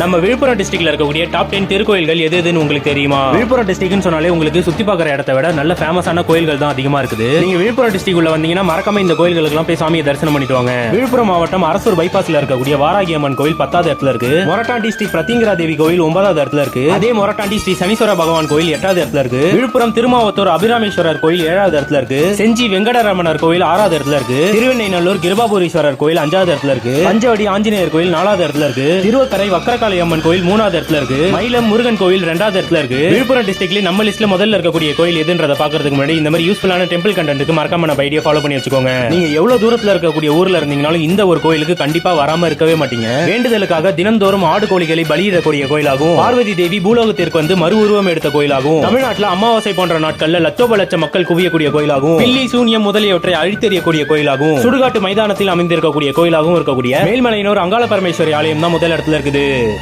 நம்ம விழுப்புரம் டிஸ்ட்ரிக்ட்ல இருக்கக்கூடிய டாப் டென் திருக்கோயில்கள் எது எதுன்னு உங்களுக்கு தெரியுமா? விழுப்புரம் டிஸ்ட்ரிக்ட்னு சொன்னாலே உங்களுக்கு சுத்தி பார்க்குற இடத்த விட நல்ல ஃபேமஸான கோயில்கள் தான் அதிகமா இருக்குது. நீங்க விழுப்புரம் டிஸ்ட்ரிக்ட் உள்ள வந்தீங்கன்னா மறக்காம இந்த கோயில்களுக்கெல்லாம் போய் சாமியை தரிசனம் பண்ணிட்டு வாங்க. விழுப்புரம் மாவட்டம் அரசூர் பைபாஸ்ல இருக்கக்கூடிய வாராகி அம்மன் கோயில் பத்தாவது இடத்துல இருக்கு. மொரட்டாண்டி ஸ்ரீ பிரத்திங்கரா தேவி கோயில் ஒன்பதாவது இடத்துல இருக்கு. அதே மொரட்டாண்டி ஸ்ரீ சனீஸ்வர பகவான் கோயில் எட்டாவது இடத்துல இருக்கு. விழுப்புரம் திருமாவத்தூர் அபிராமேஸ்வரர் கோயில் ஏழாவது இடத்துல இருக்கு. செஞ்சி வெங்கடரமணர் கோயில் ஆறாவது இடத்துல இருக்கு. திருவெண்ணைநல்லூர் கிருபாபுரீஸ்வரர் கோயில் அஞ்சாவது இடத்துல இருக்கு. பஞ்சவடி ஆஞ்சநேயர் கோயில் நாலாவது இடத்துல இருக்கு. திருவக்கரை வக்கரகாளி அம்மன் கோயில் மூணாவது இடத்துல இருக்கு. மயிலம் முருகன் கோயில் ரெண்டாவது இடத்துல இருக்கு. விழுப்புரம் டிஸ்ட்ரிக்ட்ல நம்ம லிஸ்ட்ல முதல்ல இருக்கக்கூடிய கோயில் எதுன்றத பாக்குறதுக்கு முன்னாடி இந்த மாதிரி யூஸ்ஃபுல்லான டெம்பிள் கண்டென்ட்டுக்கு மறக்காம நம்ம ஐடியா ஃபாலோ பண்ணி வச்சுக்கோங்க. நீங்க எவ்வளவு தூரத்துல இருக்கக்கூடிய ஊர்ல இருந்தீங்கனாலும் இந்த ஒரு கோயிலுக்கு கண்டிப்பா வராம இருக்கவே மாட்டீங்க. வேண்டுதலுக்காக தினந்தோறும் ஆடு கோழிகளை பலியிடக்கூடிய கோயிலாகவும் பார்வதி தேவி பூலோகத்திற்கு வந்து மறு உருவம் எடுத்த கோயிலாகவும் தமிழ்நாட்டுல அமாவாசை போன்ற நாட்கள்ல லட்சோப லட்ச மக்கள் குவியக்கூடிய கோயிலாகவும் பில்லி சூனியம் முதலியவற்றை அழித்தெறியக்கூடிய கோயிலாகவும் சுடுகாட்டு மைதானத்தில் அமைந்திருக்கக்கூடிய கோயிலாகவும் இருக்கக்கூடிய மேல்மலையினோர் அங்காள பரமேஸ்வரி ஆலயம் தான் முதல் இடத்துல இருக்குது.